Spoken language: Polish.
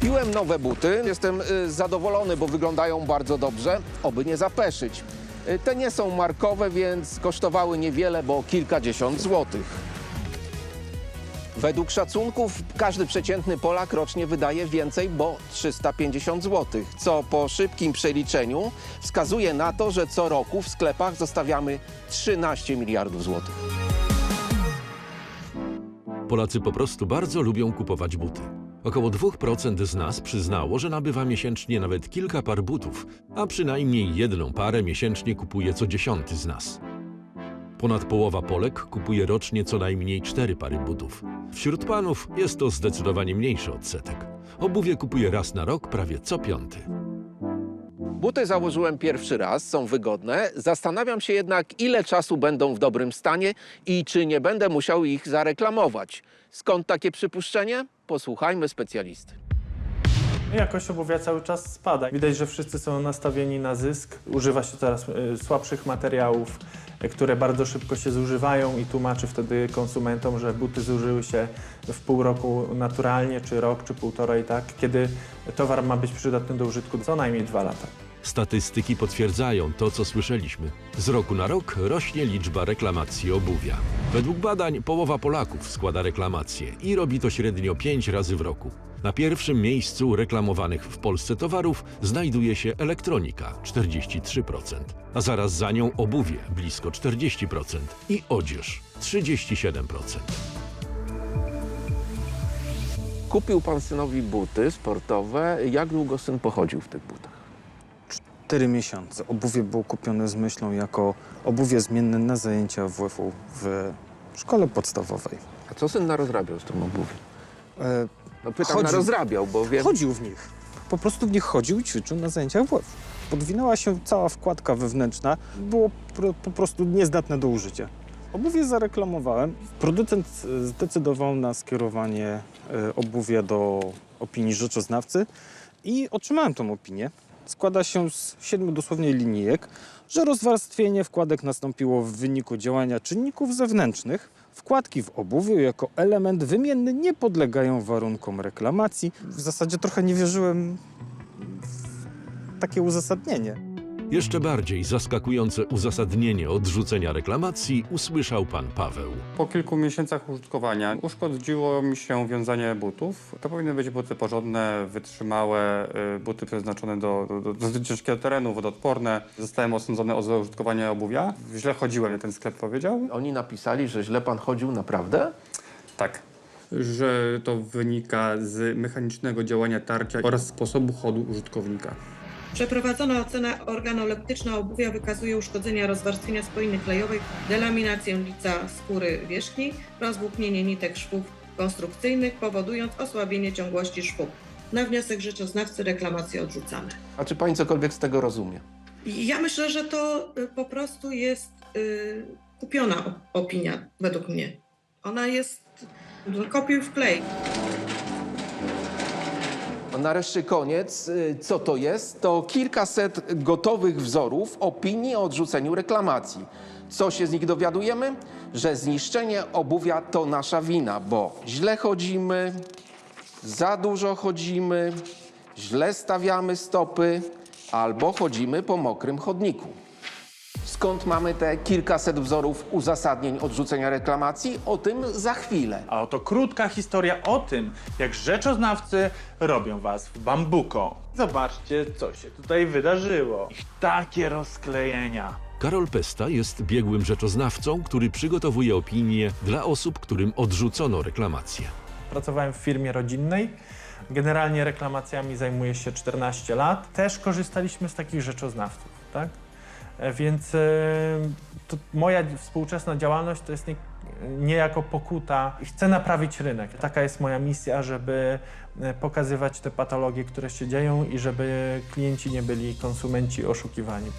Kupiłem nowe buty. Jestem y, zadowolony, bo wyglądają bardzo dobrze, oby nie zapeszyć. Y, Te nie są markowe, więc kosztowały niewiele, bo kilkadziesiąt złotych. Według szacunków każdy przeciętny Polak rocznie wydaje więcej, bo 350 zł, co po szybkim przeliczeniu wskazuje na to, że co roku w sklepach zostawiamy 13 miliardów złotych. Polacy po prostu bardzo lubią kupować buty. Około 2% z nas przyznało, że nabywa miesięcznie nawet kilka par butów, a przynajmniej jedną parę miesięcznie kupuje co dziesiąty z nas. Ponad połowa Polek kupuje rocznie co najmniej cztery pary butów. Wśród panów jest to zdecydowanie mniejszy odsetek. Obuwie kupuje raz na rok prawie co piąty. Buty założyłem pierwszy raz, są wygodne. Zastanawiam się jednak, ile czasu będą w dobrym stanie i czy nie będę musiał ich zareklamować. Skąd takie przypuszczenie? Posłuchajmy specjalisty. Jakość obuwia cały czas spada. Widać, że wszyscy są nastawieni na zysk. Używa się coraz y, słabszych materiałów, y, które bardzo szybko się zużywają i tłumaczy wtedy konsumentom, że buty zużyły się w pół roku naturalnie, czy rok, czy półtorej, tak? Kiedy towar ma być przydatny do użytku co najmniej dwa lata. Statystyki potwierdzają to, co słyszeliśmy. Z roku na rok rośnie liczba reklamacji obuwia. Według badań połowa Polaków składa reklamacje i robi to średnio 5 razy w roku. Na pierwszym miejscu reklamowanych w Polsce towarów znajduje się elektronika 43%, a zaraz za nią obuwie blisko 40% i odzież 37%. Kupił pan synowi buty sportowe. Jak długo syn pochodził w tych butach? 4 miesiące. Obuwie było kupione z myślą jako obuwie zmienne na zajęcia WF-u w szkole podstawowej. A co syn narozrabiał z tą obuwiem? E, No pytam, Chodził. narozrabiał, bo wiem... chodził w nich. Po prostu w nich chodził i ćwiczył na zajęciach WF. Podwinęła się cała wkładka wewnętrzna. Było po prostu niezdatne do użycia. Obuwie zareklamowałem. Producent e, zdecydował na skierowanie e, obuwia do opinii rzeczoznawcy i otrzymałem tą opinię. Składa się z siedmiu dosłownie linijek, że rozwarstwienie wkładek nastąpiło w wyniku działania czynników zewnętrznych. Wkładki w obuwiu jako element wymienny nie podlegają warunkom reklamacji. W zasadzie trochę nie wierzyłem w takie uzasadnienie. Jeszcze bardziej zaskakujące uzasadnienie odrzucenia reklamacji usłyszał pan Paweł. Po kilku miesiącach użytkowania uszkodziło mi się wiązanie butów. To powinny być buty porządne, wytrzymałe, y, buty przeznaczone do, do, do ciężkiego terenu, wodoodporne. Zostałem osądzony o złe użytkowanie obuwia. Źle chodziłem, ten sklep powiedział. Oni napisali, że źle pan chodził, naprawdę? Tak. Że to wynika z mechanicznego działania tarcia oraz sposobu chodu użytkownika. Przeprowadzona ocena organoleptyczna obuwia wykazuje uszkodzenia rozwarstwienia spoiny klejowej, delaminację lica skóry wierzchniej, rozwłóknienie nitek szwów konstrukcyjnych, powodując osłabienie ciągłości szwów. Na wniosek rzeczoznawcy reklamacje odrzucamy. A czy pani cokolwiek z tego rozumie? Ja myślę, że to y, po prostu jest y, kupiona op- opinia, według mnie. Ona jest no, kopiuj w klej. Nareszcie koniec. Y, Co to jest? To kilkaset gotowych wzorów opinii o odrzuceniu reklamacji. Co się z nich dowiadujemy? Że zniszczenie obuwia to nasza wina, bo źle chodzimy, za dużo chodzimy, źle stawiamy stopy albo chodzimy po mokrym chodniku. Skąd mamy te kilkaset wzorów uzasadnień odrzucenia reklamacji? O tym za chwilę. A oto krótka historia o tym, jak rzeczoznawcy robią was w bambuko. Zobaczcie, co się tutaj wydarzyło. Ich takie rozklejenia. Karol Pesta jest biegłym rzeczoznawcą, który przygotowuje opinie dla osób, którym odrzucono reklamację. Pracowałem w firmie rodzinnej. Generalnie reklamacjami zajmuję się 14 lat. Też korzystaliśmy z takich rzeczoznawców, tak? Więc e, moja współczesna działalność to jest nie, niejako pokuta i chcę naprawić rynek. Taka jest moja misja, żeby e, pokazywać te patologie, które się dzieją i żeby klienci nie byli, konsumenci oszukiwani.